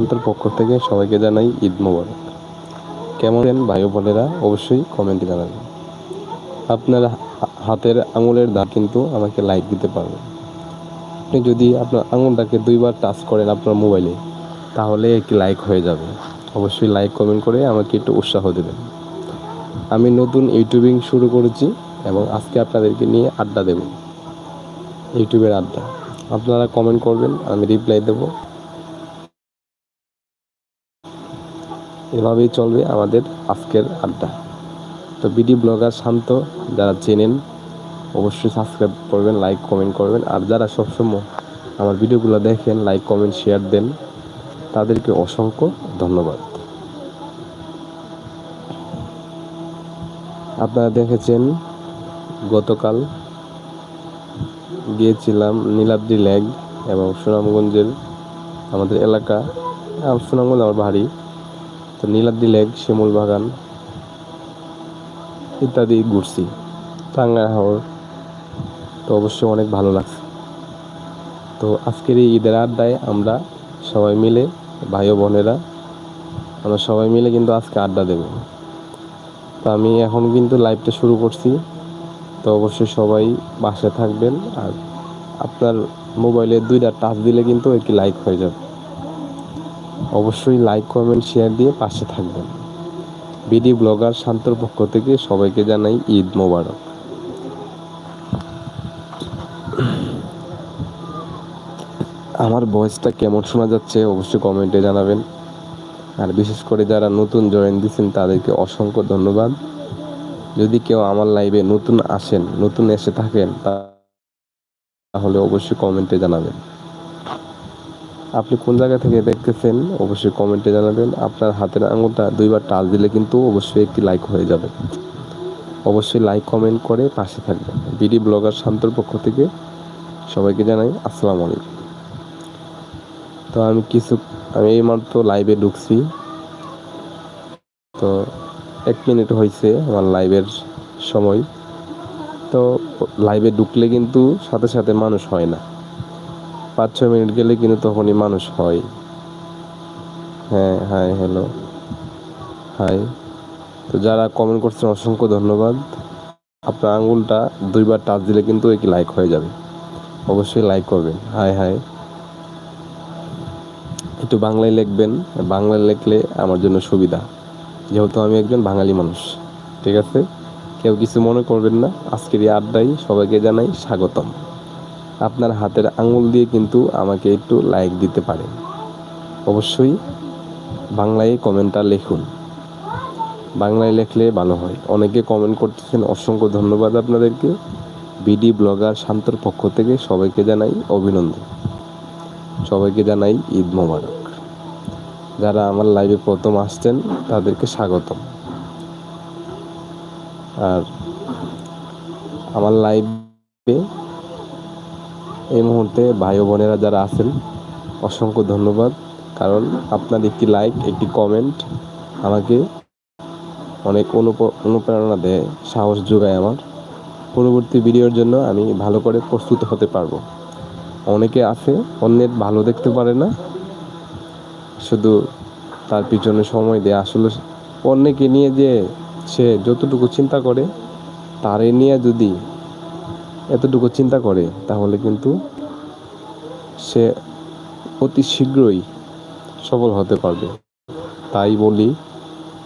শান্তর পক্ষ থেকে সবাইকে জানাই ঈদ মোবারক। কেমন ভাই বোনেরা? অবশ্যই কমেন্টে জানাবেন। আপনার হাতের আঙুলের দাগ কিন্তু আমাকে লাইক দিতে পারবেন। আপনি যদি আপনার আঙুলটাকে দুইবার টাচ করেন আপনার মোবাইলে, তাহলে একটি লাইক হয়ে যাবে। অবশ্যই লাইক কমেন্ট করে আমাকে একটু উৎসাহ দেবেন। আমি নতুন ইউটিউবিং শুরু করেছি এবং আজকে আপনাদেরকে নিয়ে আড্ডা দেব। ইউটিউবের আড্ডা। আপনারা কমেন্ট করবেন, আমি রিপ্লাই দেবো। এভাবেই চলবে আমাদের আজকের আড্ডা। তো বিডি ব্লগার শান্ত, যারা চেনেন, অবশ্যই সাবস্ক্রাইব করবেন লাইক কমেন্ট করবেন। আর যারা সবসময় আমার ভিডিওগুলো দেখেন লাইক কমেন্ট শেয়ার দেন, তাদেরকে অসংখ্য ধন্যবাদ। আপনারা দেখেছেন, গতকাল গিয়েছিলাম নীলাদ্রি লেক এবং সুনামগঞ্জের আমাদের এলাকা, সুনামগঞ্জ আমার বাড়ি। তো নীলাদ্রি লেক, শিমুল বাগান ইত্যাদি ঘুরছি। টাঙ্গা তো অবশ্যই অনেক ভালো লাগছে। তো আজকের এই ঈদের আড্ডায় আমরা সবাই মিলে, ভাই বোনেরা, আমরা সবাই মিলে কিন্তু আজকে আড্ডা দেব। তো আমি এখন কিন্তু লাইভটা শুরু করছি। তো অবশ্যই সবাই বাসায় থাকবেন আর আপনার মোবাইলে দুইটা টাচ দিলে কিন্তু একটি লাইক হয়ে যাবে। অবশ্যই লাইক কমেন্ট শেয়ার দিয়ে পাশে থাকবেন। বিডি ব্লগার শান্তর পক্ষ থেকে সবাইকে জানাই ঈদ মোবারক। আমার ভয়েসটা কেমন শোনা যাচ্ছে অবশ্যই কমেন্টে জানাবেন। আর বিশেষ করে যারা নতুন জয়েন দিচ্ছেন তাদেরকে অসংখ্য ধন্যবাদ। যদি কেউ আমার লাইভে নতুন আসেন, নতুন এসে থাকেন, তাহলে অবশ্যই কমেন্টে জানাবেন। আপনি কোন জায়গা থেকে দেখতেছেন, অবশ্যই কমেন্টে জানাবেন। আপনার হাতের আঙুলটা দুইবার টাচ দিলে কিন্তু অবশ্যই একটি লাইক হয়ে যাবে। অবশ্যই লাইক কমেন্ট করে পাশে থাকবেন। বিডি ব্লগার শান্তর পক্ষ থেকে সবাইকে জানাই আসসালামু আলাইকুম। তো আমি কিছু, আমি এইমাত্র লাইভে ঢুকছি। তো এক মিনিট হয়েছে আমার লাইভের সময়। তো লাইভে ঢুকলে কিন্তু সাথে সাথে মানুষ হয় না। পাঁচ ছয় মিনিট গেলে কিন্তু তখনই মানুষ হয়। হ্যাঁ হাই হ্যালো হাই তো যারা কমেন্ট করছেন, অসংখ্য ধন্যবাদ। আপনার আঙুলটা দুইবার টাচ দিলে কিন্তু একই লাইক হয়ে যাবে। অবশ্যই লাইক করবেন। হাই হাই একটু বাংলায় লিখবেন। বাংলায় লিখলে আমার জন্য সুবিধা। যেহেতু আমি একজন বাঙালি মানুষ, ঠিক আছে? কেউ কিছু মনে করবেন না। আজকের এই আড্ডায় সবাইকে জানাই স্বাগতম। আপনার হাতের আঙুল দিয়ে কিন্তু আমাকে একটু লাইক দিতে পারেন। অবশ্যই বাংলায় কমেন্টটা লিখুন। বাংলায় লেখলে ভালো হয়। অনেকে কমেন্ট করতেছেন, অসংখ্য ধন্যবাদ আপনাদেরকে। বিডি ব্লগার শান্তর পক্ষ থেকে সবাইকে জানাই অভিনন্দন। সবাইকে জানাই ঈদ মোবারক। যারা আমার লাইভে প্রথম আসছেন, তাদেরকে স্বাগতম। আর আমার লাইভে এই মুহূর্তে ভাই বোনেরা যারা আছেন, অসংখ্য ধন্যবাদ। কারণ আপনার একটি লাইক একটি কমেন্ট আমাকে অনেক অনুপ্রেরণা দেয়, সাহস যোগায় আমার। পরবর্তী ভিডিওর জন্য আমি ভালো করে প্রস্তুত হতে পারব। অনেকে আছে, অন্যের ভালো দেখতে পারে না। শুধু তার পিছনে সময় দেয়। আসলে অন্যকে নিয়ে যে সে যতটুকু চিন্তা করে, তারে নিয়ে যদি এতটুকু চিন্তা করে, তাহলে কিন্তু সে অতি শীঘ্রই সফল হতে পারবে। তাই বলি,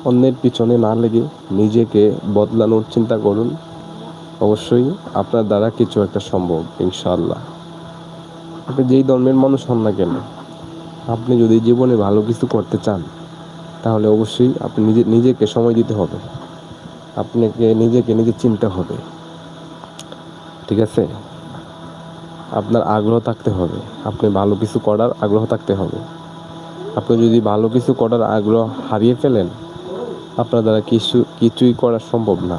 অন্যের পিছনে না লেগে নিজেকে বদলানোর চিন্তা করুন। অবশ্যই আপনার দ্বারা কিছু একটা সম্ভব ইনশাল্লাহ আপনি যেই ধর্মের মানুষ হন না কেন, আপনি যদি জীবনে ভালো কিছু করতে চান, তাহলে অবশ্যই আপনি নিজে, নিজেকে সময় দিতে হবে। আপনাকে নিজেকে নিজে চিনতে হবে। ঠিক আছে? আপনার আগ্রহ থাকতে হবে। আপনি ভালো কিছু করার আগ্রহ থাকতে হবে। আপনি যদি ভালো কিছু করার আগ্রহ হারিয়ে ফেলেন, আপনার দ্বারা কিছু, কিছুই করা সম্ভব না।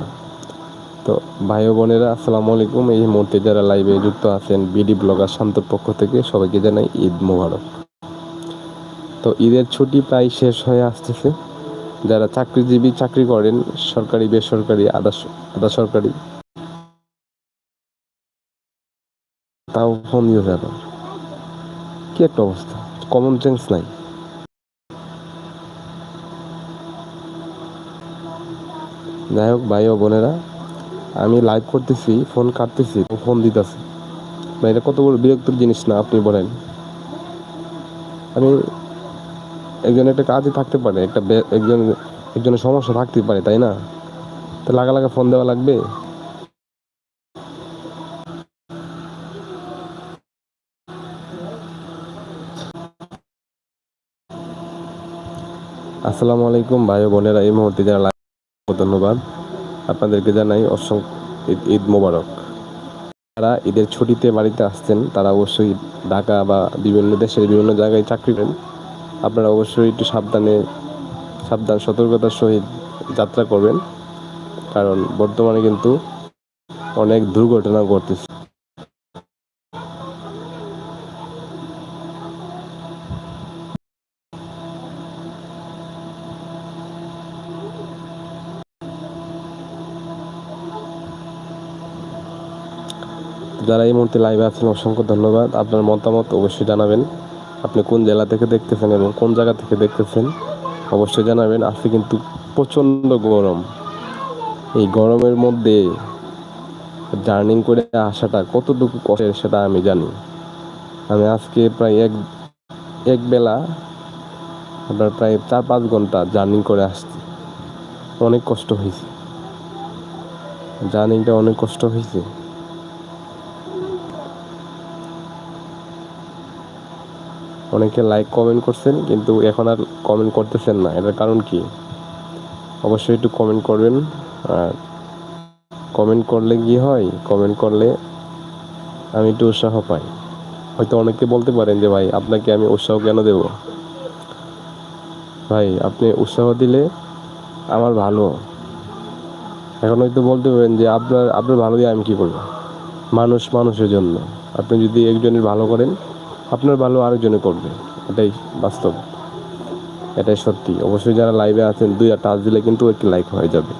তো ভাই বোনেরা, আসসালামু আলাইকুম। এই মুহূর্তে যারা লাইভে যুক্ত আছেন বিডি ব্লগার শান্তর পক্ষ থেকে সবাইকে জানাই ঈদ মোবারক। তো ঈদের ছুটি প্রায় শেষ হয়ে আসতেছে। যারা চাকরিজীবী চাকরি করেন, সরকারি, বেসরকারি, আধা আধা সরকারি তাও ফোন ব্যাপার। কি একটা অবস্থা? কমন সেন্স নাই। যাই হোক, ভাই ও বোনেরা, আমি লাইভ করতেছি ফোন কাটতেছি ফোন দিতেছি। না এটা কত বড় বিরক্তির জিনিস না, আপনি বলেন। আমি একজন একটা কাজই থাকতে পারে, একটা একজন একজনের সমস্যা থাকতে পারে, তাই না? তো লাগা লাগা ফোন দেওয়া লাগবে? আসসালামু আলাইকুম ভাই বোনেরা, এই মুহূর্তে যারা ধন্যবাদ। আপনাদেরকে জানাই অসংখ্য ঈদ মোবারক। যারা ঈদের ছুটিতে বাড়িতে আসছেন, তারা অবশ্যই ঢাকা বা বিভিন্ন দেশের বিভিন্ন জায়গায় চাকরি করেন। আপনারা অবশ্যই একটু সাবধানে, সাবধান, সতর্কতার সহিত যাত্রা করবেন। কারণ বর্তমানে কিন্তু অনেক দুর্ঘটনা ঘটতেছে। যারা এই মুহূর্তে লাইভে আছেন, অসংখ্য ধন্যবাদ। আপনার মতামত অবশ্যই জানাবেন। আপনি কোন জেলা থেকে দেখতেছেন এবং কোন জায়গা থেকে দেখতেছেন, অবশ্যই জানাবেন। আজকে কিন্তু প্রচণ্ড গরম। এই গরমের মধ্যে জার্নিং করে আসাটা কতটুকু কষ্টের সেটা আমি জানি। আমি আজকে প্রায় এক এক বেলা আপনার প্রায় চার, পাঁচ ঘণ্টা জার্নিং করে আসছি। অনেক কষ্ট হয়েছে। জার্নিংটা অনেক কষ্ট হয়েছে। অনেকে লাইক কমেন্ট করছেন, কিন্তু এখন আর কমেন্ট করতেছেন না। এটার কারণ কি? অবশ্যই একটু কমেন্ট করবেন। আর কমেন্ট করলে কি হয়? কমেন্ট করলে আমি একটু উৎসাহ পাই। হয়তো অনেকে বলতে পারেন যে, ভাই, আপনাকে আমি উৎসাহ কেন দেব? ভাই, আপনি উৎসাহ দিলে আমার ভালো। এখন হয়তো বলতে পারেন যে, আপনার আপনার ভালো দিয়ে আমি কী করব? মানুষ মানুষের জন্য। আপনি যদি একজনের ভালো করেন আপনার ভালো আরেকজনে করবে। এটাই বাস্তব। এটাই সত্যি। অবশ্যই যারা লাইভে আছেন দুইটা টাচ দিলে কিন্তু একটি লাইক হয়ে যাবে।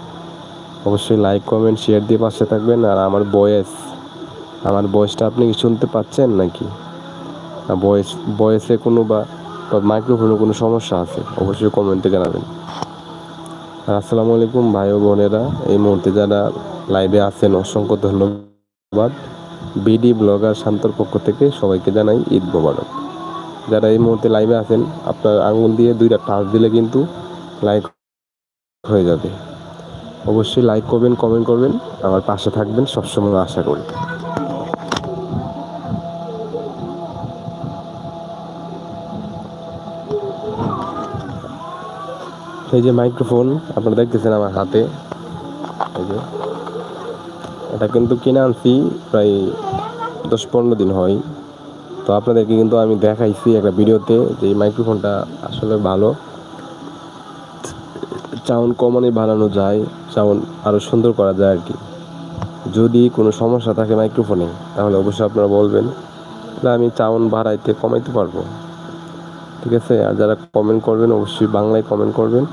অবশ্যই লাইক কমেন্ট শেয়ার দিয়ে পাশে থাকবেন। আর আমার বয়েস, আমার বয়সটা আপনি কি শুনতে পাচ্ছেন নাকি? বয়েস, বয়েসে কোনো বা মাইক্রোফোনে কোনো সমস্যা আছে, অবশ্যই কমেন্টে জানাবেন। আর আসসালামু আলাইকুম ভাই ও বোনেরা। এই মুহূর্তে যারা লাইভে আছেন, অসংখ্য ধন্যবাদ। বিডি ব্লগার শান্তর পক্ষ থেকে সবাইকে জানাই ঈদ মোবারক। যারা এই মুহূর্তে লাইভে আছেন, আপনার আঙুল দিয়ে দুইটা টাচ দিলে কিন্তু লাইক হয়ে যাবে। অবশ্যই লাইক করবেন কমেন্ট করবেন। আমার পাশে থাকবেন সবসময় আশা করি। এই যে মাইক্রোফোন আপনারা দেখতেছেন আমার হাতে। এই যে। এটা কিন্তু কিনে আনছি প্রায় দশ পনেরো দিন হয়। তো আপনাদেরকে কিন্তু আমি দেখাইছি একটা ভিডিওতে যে এই মাইক্রোফোনটা আসলে ভালো। সাউন্ড কমানে বানানো যায় সাউন্ড আরও সুন্দর করা যায় আর কি। যদি কোনো সমস্যা থাকে মাইক্রোফোনে তাহলে অবশ্যই আপনারা বলবেন। তাহলে আমি সাউন্ড বাড়াইতে কমাইতে পারব। ঠিক আছে? আর যারা কমেন্ট করবেন, অবশ্যই বাংলায় কমেন্ট করবেন।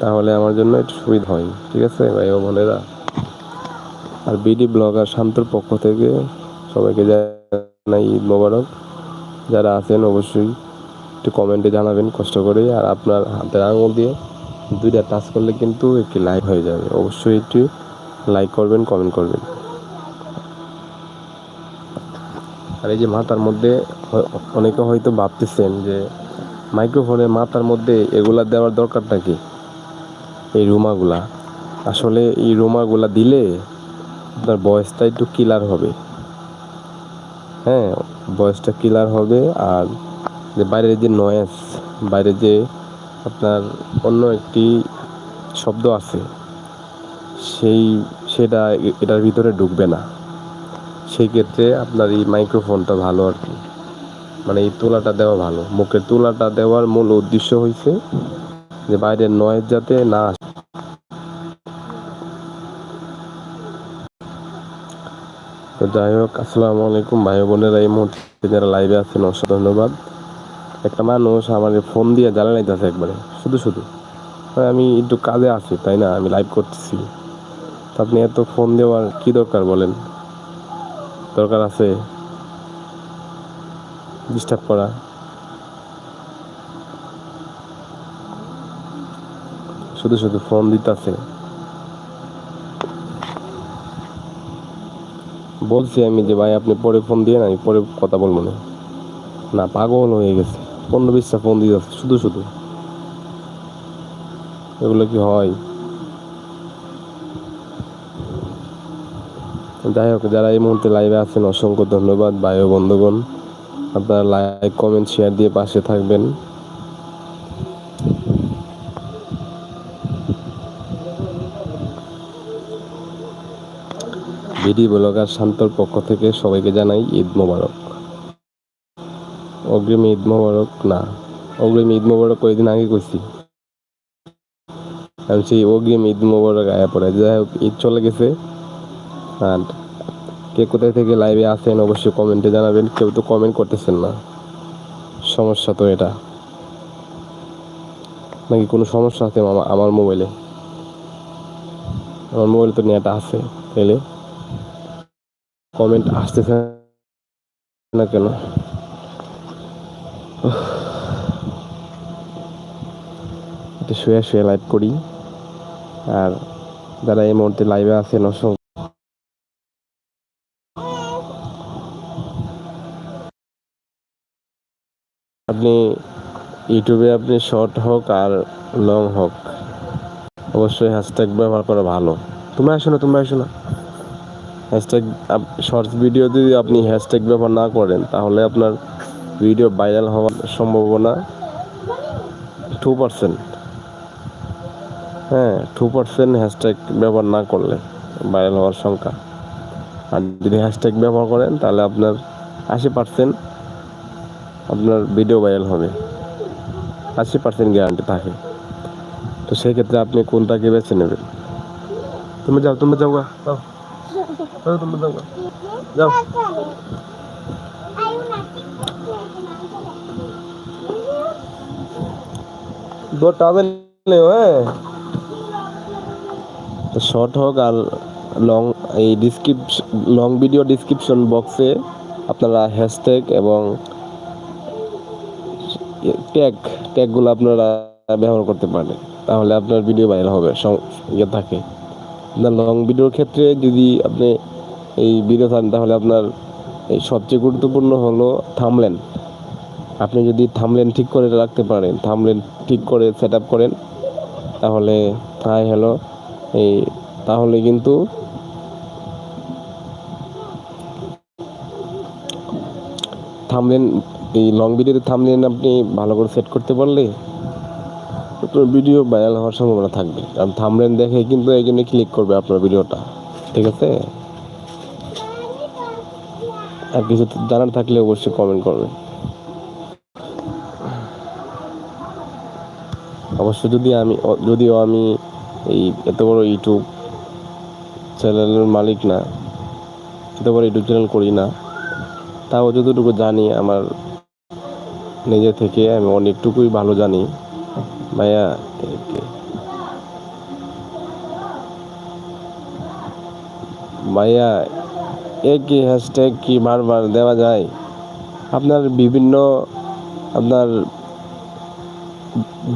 তাহলে আমার জন্য একটু সুবিধা হয়। ঠিক আছে, ভাই বোনেরা? আর বিডি ব্লগার শান্তর পক্ষ থেকে সবাইকে জানাই ঈদ মোবারক। যারা আছেন অবশ্যই একটু কমেন্টে জানাবেন কষ্ট করে। আর আপনার হাতের আঙুল দিয়ে দুইটা টাচ করলে কিন্তু একটি লাইক হয়ে যাবে। অবশ্যই একটু লাইক করবেন, কমেন্ট করবেন। আর এই যে মাথার মধ্যে অনেকে হয়তো ভাবতেছেন যে মাইক্রোফোনের মাথার মধ্যে এগুলা দেওয়ার দরকারটা কি? এই রুমাগুলা। আসলে এই রুমাগুলা দিলে আপনার বয়সটা একটু ক্লিয়ার হবে। হ্যাঁ বয়সটা ক্লিয়ার হবে আর যে বাইরের যে নয়েস বাইরে যে আপনার অন্য একটি শব্দ আছে, সেই, সেটা এটার ভিতরে ঢুকবে না। সেই ক্ষেত্রে আপনার এই মাইক্রোফোনটা ভালো আর কি। মানে এই তোলাটা দেওয়া ভালো। মুখের তোলাটা দেওয়ার মূল উদ্দেশ্য হয়েছে যে বাইরের নয়েজ যাতে না তো যাই হোক, আসসালামু আলাইকুম ভাই বোনেরা, এই মুহূর্তে যারা লাইভে আছেন, অসংখ্য ধন্যবাদ। একটা মানুষ আমার ফোন দিয়ে জ্বালানাইতেছে একবারে, শুধু শুধু। আমি একটু কাজে আছি, তাই না? আমি লাইভ করতেছি। তো আপনি এত ফোন দেওয়ার কি দরকার বলেন? দরকার আছে? ডিস্টার্ব করা। শুধু শুধু ফোন দিতেছে। বলছি আমি যে, ভাই, আপনি পরে ফোন দিয়ে আমি পরে কথা বলব না। না, পাগল হয়ে গেছে। পনেরো বিশটা ফোন দিয়ে যাচ্ছে, শুধু শুধু। এগুলো কি হয়? যাই হোক, যারা এই মুহূর্তে লাইভে আছেন, অসংখ্য ধন্যবাদ, ভাই ও বন্ধুগণ। আপনারা লাইক কমেন্ট শেয়ার দিয়ে পাশে থাকবেন। বিডি ব্লগার শান্তর পক্ষ থেকে সবাইকে জানাই ঈদ মোবারক। অগ্রিম ঈদ মোবারক না, অগ্রিম ঈদ মোবারক কয়েকদিন আগে কইছি। আমি সেই অগ্রিম ঈদ মোবারক আয়া পড়ে যাই হোক, ঈদ চলে গেছে। আর কে কোথায় থেকে লাইভে আসেন অবশ্যই কমেন্টে জানাবেন। কেউ তো কমেন্ট করতেছেন না। সমস্যা তো এটা। নাকি কোনো সমস্যা আছে আমার মোবাইলে আমার মোবাইলে তো নেট আছে, তাইলে? কমেন্ট আসতেছে না কেন? একটু শুয়ে শুয়ে লাইভ করি। আর যারা এই মুহূর্তে লাইভে আছেন, অসংখ্য আপনি ইউটিউবে আপনি শর্ট হোক আর লং হোক, অবশ্যই হ্যাশট্যাগ ব্যবহার করা ভালো। তুমি আসো না তুমি আসো না। হ্যাশট্যাগ শর্টস ভিডিও যদি আপনি হ্যাশট্যাগ ব্যবহার না করেন, তাহলে আপনার ভিডিও ভাইরাল হওয়ার সম্ভাবনা টু পার্সেন্ট হ্যাঁ টু পার্সেন্ট হ্যাশট্যাগ ব্যবহার না করলে ভাইরাল হওয়ার সংখ্যা। আর যদি হ্যাশট্যাগ ব্যবহার করেন, তাহলে আপনার আশি পার্সেন্ট আপনার ভিডিও ভাইরাল হবে। আশি পার্সেন্ট গ্যারান্টি থাকে। তো সেক্ষেত্রে আপনি কোনটাকে বেছে নেবেন? তুমি যাও তুমি যাও। গা, যাও। যাও, যাও টাবে নেও হ্যাঁ। তো শর্ট হোক আর লং এই ডিসক্রিপশন লং ভিডিও ডিসক্রিপশন বক্সে আপনারা হ্যাশট্যাগ এবং ট্যাগ ট্যাগগুলো আপনারা ব্যবহার করতে পারেন। তাহলে আপনার ভিডিও ভাইরাল হবে ইয়ে থাকে। আপনার লং ভিডিওর ক্ষেত্রে যদি আপনি এই ভিডিও তাহলে আপনার এই সবচেয়ে গুরুত্বপূর্ণ হলো থামলেন। আপনি যদি থামলেন ঠিক করে রাখতে পারেন, থামলেন ঠিক করে সেট আপ করেন, তাহলে হাই হ্যালো এই তাহলে কিন্তু থামলেন, এই লং ভিডিওতে থামলেন আপনি ভালো করে সেট করতে পারলে আপনার ভিডিও ভাইরাল হওয়ার সম্ভাবনা থাকবে। কারণ থামলেন দেখে কিন্তু এই জন্য ক্লিক করবে আপনার ভিডিওটা ঠিক আছে? আর কিছু জানার থাকলে অবশ্যই কমেন্ট করবেন। অবশ্য যদি আমি, যদিও আমি এই এত বড় ইউটিউব চ্যানেলের মালিক না, এত বড় ইউটিউব চ্যানেল করি না, তাও যতটুকু জানি আমার নিজে থেকে আমি অনেকটুকুই ভালো জানি। ভাইয়া ভাইয়া একই হ্যাশট্যাগ কি বারবার দেওয়া যায়? আপনার বিভিন্ন, আপনার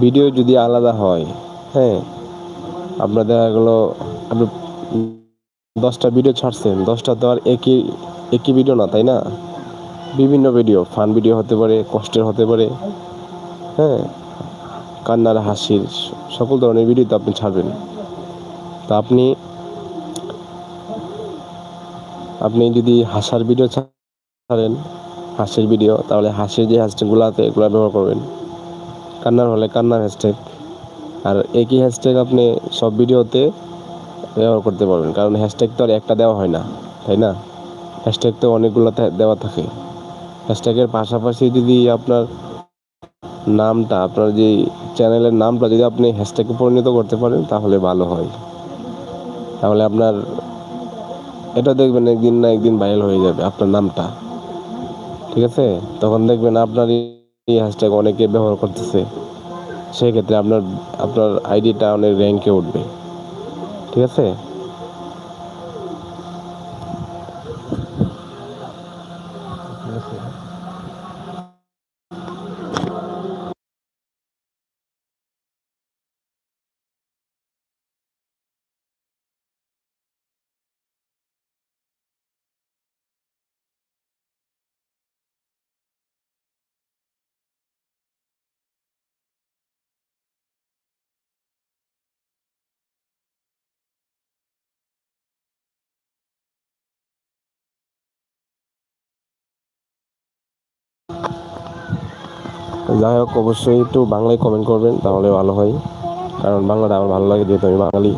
ভিডিও যদি আলাদা হয় হ্যাঁ আপনার দেখা গেলো, আপনি দশটা ভিডিও ছাড়ছেন, দশটা তো আর একই একই ভিডিও না, তাই না? বিভিন্ন ভিডিও ফান ভিডিও হতে পারে, কষ্টের হতে পারে হ্যাঁ কান্নার হাসির সকল ধরনের ভিডিও তো আপনি ছাড়বেন। তা আপনি আপনি যদি হাসার ভিডিও ছাড়েন, হাসির ভিডিও তাহলে হাসির যে হ্যাশট্যাগুলো আছে, এগুলো ব্যবহার করবেন। কান্নার হলে কান্নার হ্যাশট্যাগ আর একই হ্যাশট্যাগ আপনি সব ভিডিওতে ব্যবহার করতে পারবেন, কারণ হ্যাশট্যাগ তো আর একটা দেওয়া হয় না, তাই না? হ্যাশট্যাগ তো অনেকগুলো দেওয়া থাকে। হ্যাশট্যাগের পাশাপাশি যদি আপনার নামটা, আপনার যে চ্যানেলের নামটা যদি আপনি হ্যাশট্যাগে পরিণত করতে পারেন, তাহলে ভালো হয়। তাহলে আপনার এটা দেখবেন একদিন না একদিন ভাইরাল হয়ে যাবে, আপনার নামটা। ঠিক আছে? তখন দেখবেন আপনার এই হ্যাশট্যাগ অনেকে ব্যবহার করতেছে। সেক্ষেত্রে আপনার আপনার আইডিটা অনেক র্যাঙ্কে উঠবে। ঠিক আছে? যাই হোক অবশ্যই একটু বাংলায় কমেন্ট করবেন, তাহলে ভালো হয়। কারণ বাংলাটা আমার ভালো লাগে, যেহেতু আমি বাঙালি।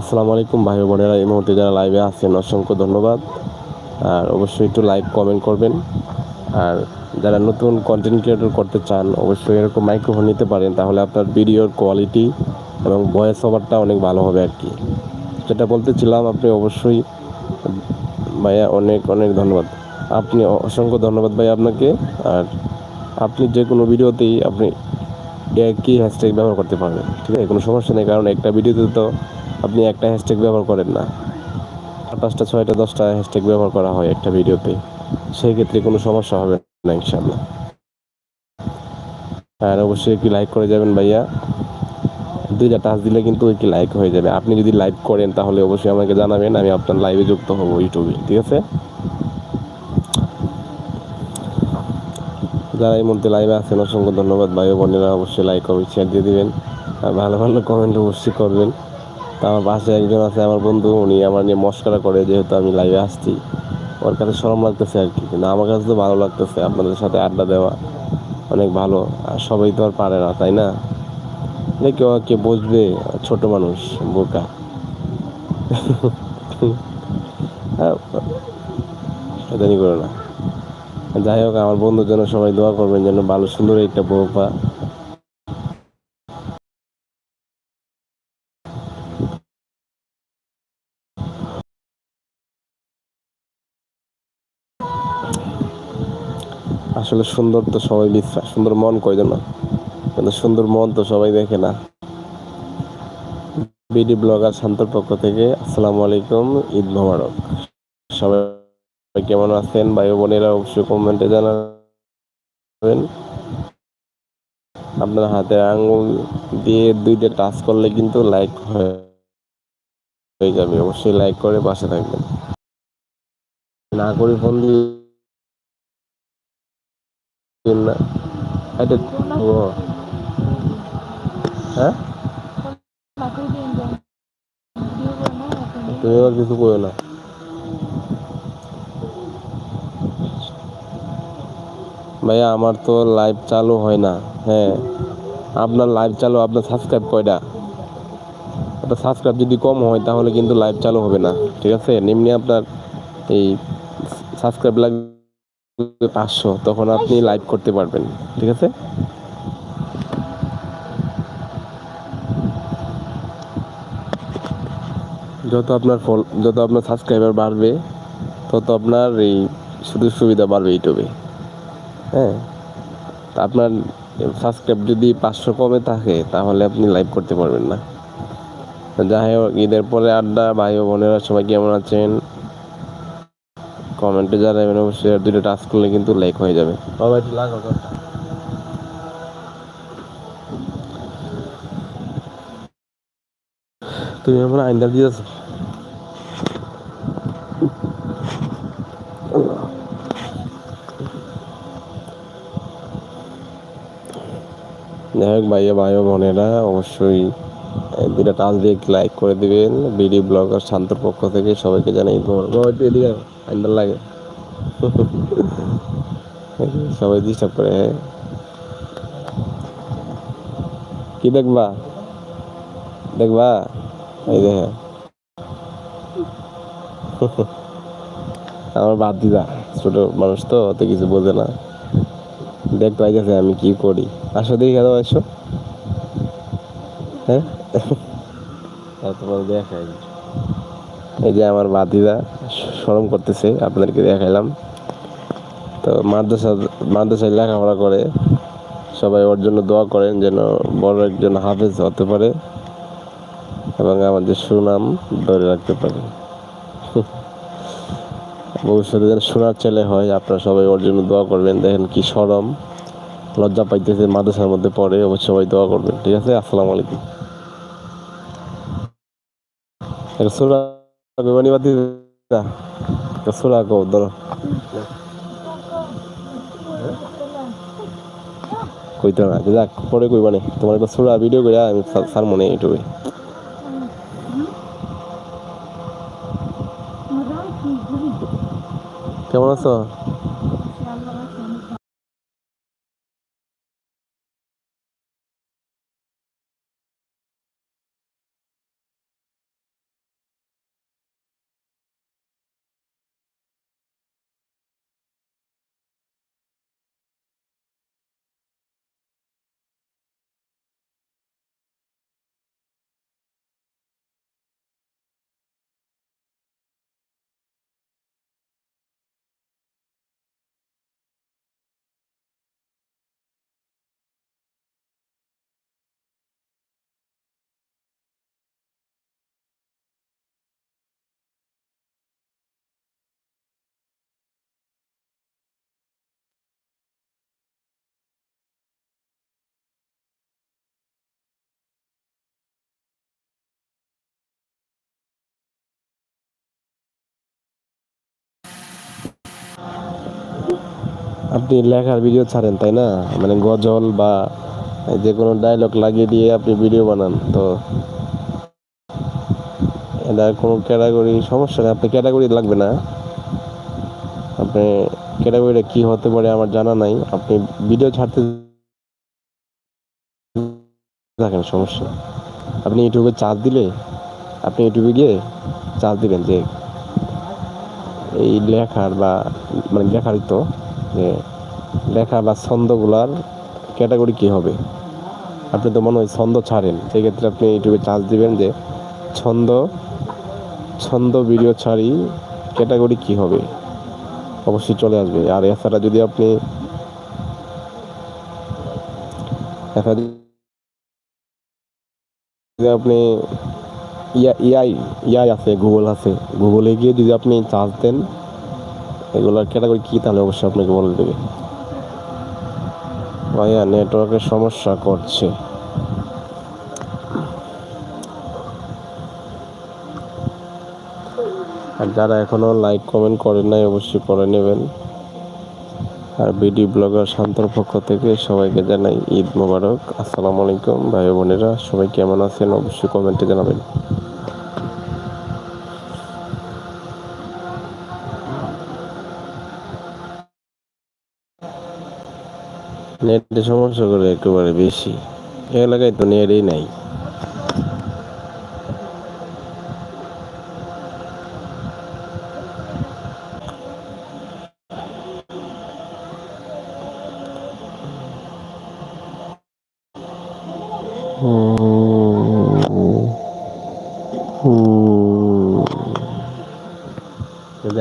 আসসালামু আলাইকুম ভাই বোনেরা, এই মুহূর্তে যারা লাইভে আছেন, অসংখ্য ধন্যবাদ। আর অবশ্যই একটু লাইক কমেন্ট করবেন। আর যারা নতুন কন্টেন্ট ক্রিয়েটর করতে চান, অবশ্যই এরকম মাইক্রোফোন নিতে পারেন, তাহলে আপনার ভিডিওর কোয়ালিটি এবং ভয়েস ওভারটা অনেক ভালো হবে আর কি। যেটা বলতেছিলাম, আপনি অবশ্যই ভাইয়া, অনেক অনেক ধন্যবাদ। আপনি অসংখ্য ধন্যবাদ ভাই আপনাকে। আর আপনি যে কোনো ভিডিওতেই আপনি একই হ্যাশট্যাগ ব্যবহার করতে পারবেন, ঠিক আছে? কোনো সমস্যা নেই, কারণ একটা ভিডিওতে তো আপনি একটা হ্যাশট্যাগ ব্যবহার করেন না। পাঁচটা ছয়টা, দশটা হ্যাশট্যাগ ব্যবহার করা হয় একটা ভিডিওতে। সেই ক্ষেত্রে কোনো সমস্যা হবে না ইনশাল্লাহ আর অবশ্যই একটি লাইক করে যাবেন ভাইয়া। দুইটা টাচ দিলে কিন্তু একটি লাইক হয়ে যাবে। আপনি যদি লাইভ করেন, তাহলে অবশ্যই আমাকে জানাবেন, আমি আপনার লাইভে যুক্ত হব ইউটিউবে ঠিক আছে? যারা এই মুহূর্তে লাইভে আছেন, অসংখ্য ধন্যবাদ। ভাই বোনেরা, অবশ্যই লাইক কমেন্ট শেয়ার দিয়ে দিবেন। আর ভালো ভালো কমেন্ট অবশ্যই করবেন। তা আমার পাশে একজন আছে, আমার বন্ধু, উনি আমার নিয়ে মস্করা করে, যেহেতু আমি লাইভে আসছি। ওর কাছে সরম লাগতেছে আর কি, কিন্তু আমার কাছে তো ভালো লাগতেছে, আপনাদের সাথে আড্ডা দেওয়া অনেক ভালো। আর সবাই তো আর পারে না, তাই না? কেউ কে বসবে, ছোট মানুষ, বোকা। সেদানি করো না। যাই হোক, আমার বন্ধুর জন্য সবাই দোয়া করবেন যেন ভালো, সুন্দর একটা বউ পা। আসলে সুন্দর তো সবাই বিশ্বাস, সুন্দর মন কয় না কিন্তু সুন্দর মন তো সবাই দেখে না। বিডি ব্লগার শান্তর পক্ষ থেকে আসসালামু আলাইকুম, ঈদ মোবারক। সবাই কেমন আছেন? ভাই বোনেরা অবশ্যই কমেন্টে জানাবেন। আপনার হাতে আঙুল দিয়ে দুইটা টাচ করলে কিন্তু লাইক হয়ে যাবে। অবশ্যই লাইক করে পাশে থাকবেন। না করে ফোন দিয়ে না। হ্যাঁ? তুমি আবার কিছু করো না। ভাইয়া, আমার তো লাইভ চালু হয় না। হ্যাঁ আপনার লাইভ চালু, আপনার সাবস্ক্রাইব কয়টা? আপনার সাবস্ক্রাইব যদি কম হয়, তাহলে কিন্তু লাইভ চালু হবে না, ঠিক আছে? এমনি আপনার এই সাবস্ক্রাইব লাগবে পাঁচশো, তখন আপনি লাইভ করতে পারবেন, ঠিক আছে? যত আপনার ফল, যত আপনার সাবস্ক্রাইবার বাড়বে, তত আপনার এই সুযোগ সুবিধা বাড়বে ইউটিউবে হ্যাঁ। তা আপনার সাবস্ক্রাইব যদি পাঁচশো কমে থাকে তাহলে আপনি লাইভ করতে পারবেন না। যাই হোক ঈদের পরে আড্ডা ভাই ও বোনেরা সবাই কেমন আছেন? কমেন্টে জানাবেন অবশ্যই আর দুটো টাচ করলে কিন্তু লাইক হয়ে যাবে। তুমি আমার আইনটা দিয়েছ? যাই হোক ভাইয়া ভাই বোনেরা, অবশ্যই দুটা টাচ দিয়ে লাইক করে দিবেন। বিডি ব্লগার শান্তর পক্ষ থেকে সবাইকে জানাই একটু লাগে। সবাই ডিস্টার্ব করে হ্যাঁ। কি দেখবা? দেখবা? এই দেখে আমার বাদ দিদা, ছোট মানুষ তো, অত কিছু বোঝে না। দেখ পাইতেছে আমি কি করি। আসো দেখি দাও এসো হ্যাঁ? তোমার দেখাই। এই যে আমার বাদিদা শরম করতেছে আপনাদেরকে দেখাইলাম। তো মাদ্রাসা মাদ্রাসায় লেখাপড়া করে সবাই ওর জন্য দোয়া করেন যেন বড় একজন হাফেজ হতে পারে এবং আমাদের সুনাম ধরে রাখতে পারে। ভবিষ্যতে যেন সোনার ছেলে হয় আপনারা সবাই ওর জন্য দোয়া করবেন। দেখেন কি সরম লজ্জা পাইতেছে, মাদ্রাসার মধ্যে পড়ে অবশ্যই সবাই দোয়া করবেন ঠিক আছে? আসসালামু আলাইকুম। কো ধরো। না, যাক, পরে কইবা নে। তোমার সুরা ভিডিও করে আমি সার মনে ইউটিউবে। কেমন আছো? আপনি লেখার ভিডিও ছাড়েন, তাই না? মানে গজল বা যে কোনো ডায়লগ লাগিয়ে দিয়ে আপনি ভিডিও বানান, তো এটা কোনো ক্যাটাগরি সমস্যা নেই। আপনি ক্যাটাগরি লাগবে না। আপনি ক্যাটাগরিটা কি হতে পারে আমার জানা নাই। আপনি ভিডিও ছাড়তে থাকেন, সমস্যা আপনি ইউটিউবে চার্জ দিলে, আপনি ইউটিউবে গিয়ে চার্জ দিবেন যে এই লেখার বা মানে লেখারই তো যে লেখা বা ছন্দগুলার ক্যাটাগরি কী হবে? আপনি তো মনে হয় ছন্দ ছাড়েন। সেক্ষেত্রে আপনি ইউটিউবে চার্জ দিবেন যে ছন্দ ছন্দ ভিডিও ছাড়ি ক্যাটাগরি কী হবে? অবশ্যই চলে আসবে। আর এছাড়া যদি আপনি আপনি ইয়া ইয়াই ইয়াই আছে গুগল আছে গুগলে গিয়ে যদি আপনি চার্জ দেন এগুলোর ক্যাটাগরি কী তাহলে অবশ্যই আপনাকে বলে দেবে। ভাইয়া নেটওয়ার্কের সমস্যা করছে। আর যারা এখনও লাইক কমেন্ট করেন নাই, অবশ্যই করে নেবেন। আর বিডি ব্লগার শান্তর পক্ষ থেকে সবাইকে জানাই ঈদ মোবারক। আসসালামু আলাইকুম, ভাই বোনেরা, সবাই কেমন আছেন? অবশ্যই কমেন্টে জানাবেন। নেটে সমস্যা করে একেবারে বেশি। এলাকায় তো নেটই নাই।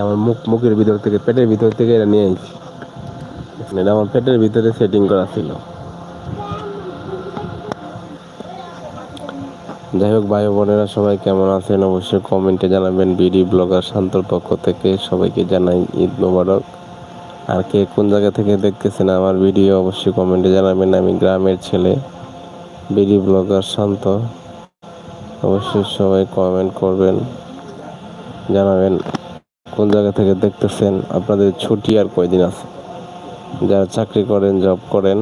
আমার মুখ মুখের ভিতর থেকে, পেটের ভিতর থেকে এটা নিয়ে আইছি এটা আমার পেটের ভিতরে সেটিং করা ছিল। যাই হোক, ভাই বোনেরা সবাই কেমন আছেন? অবশ্যই কমেন্টে জানাবেন। বিডি ব্লগার শান্তর পক্ষ থেকে সবাইকে জানাই ঈদ মোবারক। আর কে কোন জায়গা থেকে দেখতেছেন আমার ভিডিও, অবশ্যই কমেন্টে জানাবেন। আমি গ্রামের ছেলে বিডি ব্লগার শান্ত। অবশ্যই সবাই কমেন্ট করবেন, জানাবেন কোন জায়গা থেকে দেখতেছেন। আপনাদের ছুটি আর কয়দিন আছে? যারা চাকরি করেন জব করেন,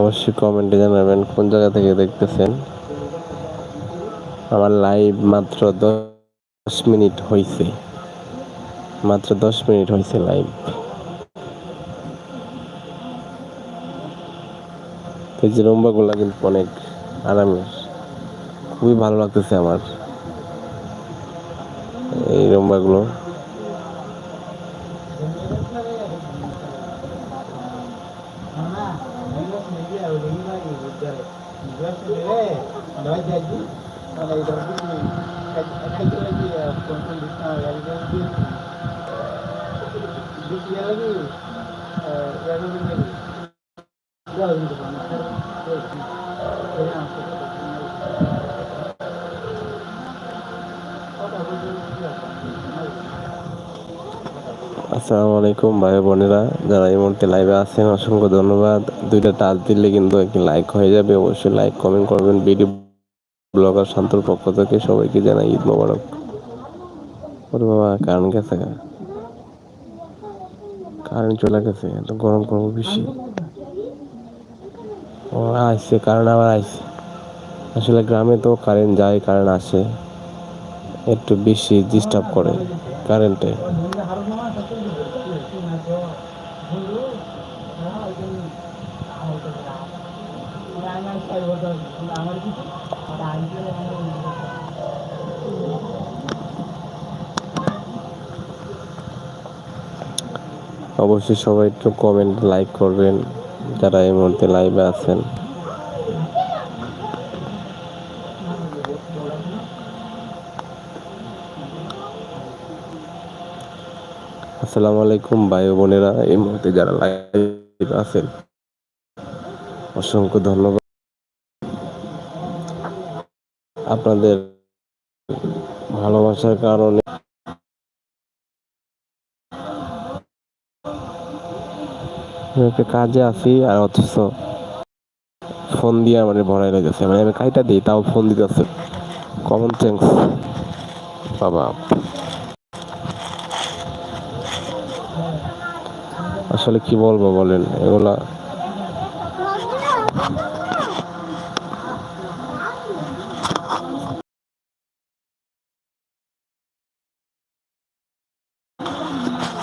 অবশ্যই কমেন্টে জানাবেন কোন জায়গা থেকে দেখতেছেন। আমার লাইভ মাত্র দশ মিনিট হয়েছে মাত্র দশ মিনিট হয়েছে লাইভ এই যে রম্বাগুলা কিন্তু অনেক আরামের। খুবই ভালো লাগতেছে আমার। এই রম্বাগুলো আসসালামু আলাইকুম ভাই বোনেরা, যারা এই মুহূর্তে লাইভে আছেন, অসংখ্য ধন্যবাদ। দুইটা টাচ দিলে কিন্তু একটি লাইক হয়ে যাবে। অবশ্যই লাইক কমেন্ট করবেন। ভিডিও ব্লগার শান্তর পক্ষ থেকে সবাইকে জানাই ঈদ মোবারক। ওরে বাবা কারেন্ট গেছে কারেন্ট চলে গেছে, এত গরম করব বেশি। ও, আসছে কারেন্ট আবার আসছে। আসলে গ্রামে তো কারেন্ট যায় কারেন্ট আসে। একটু বেশি ডিস্টার্ব করে কারেন্টে অবশ্যই সবাই একটু কমেন্ট লাইক করবেন, যারা এই মুহূর্তে লাইভে আছেন। আসসালামু আলাইকুম ভাই বোনেরা, এই মুহূর্তে যারা লাইভ আছেন, অসংখ্য ধন্যবাদ। আপনাদের ভালোবাসার কারণে একটা কাজে আছি আর অথচ ফোন দিয়ে আমার ভরাই লেগেছে মানে আমি কাইটা দিই, তাও ফোন দিতেছে। কমন সেন্স বাবা। আসলে কি বলব বলেন, এগুলা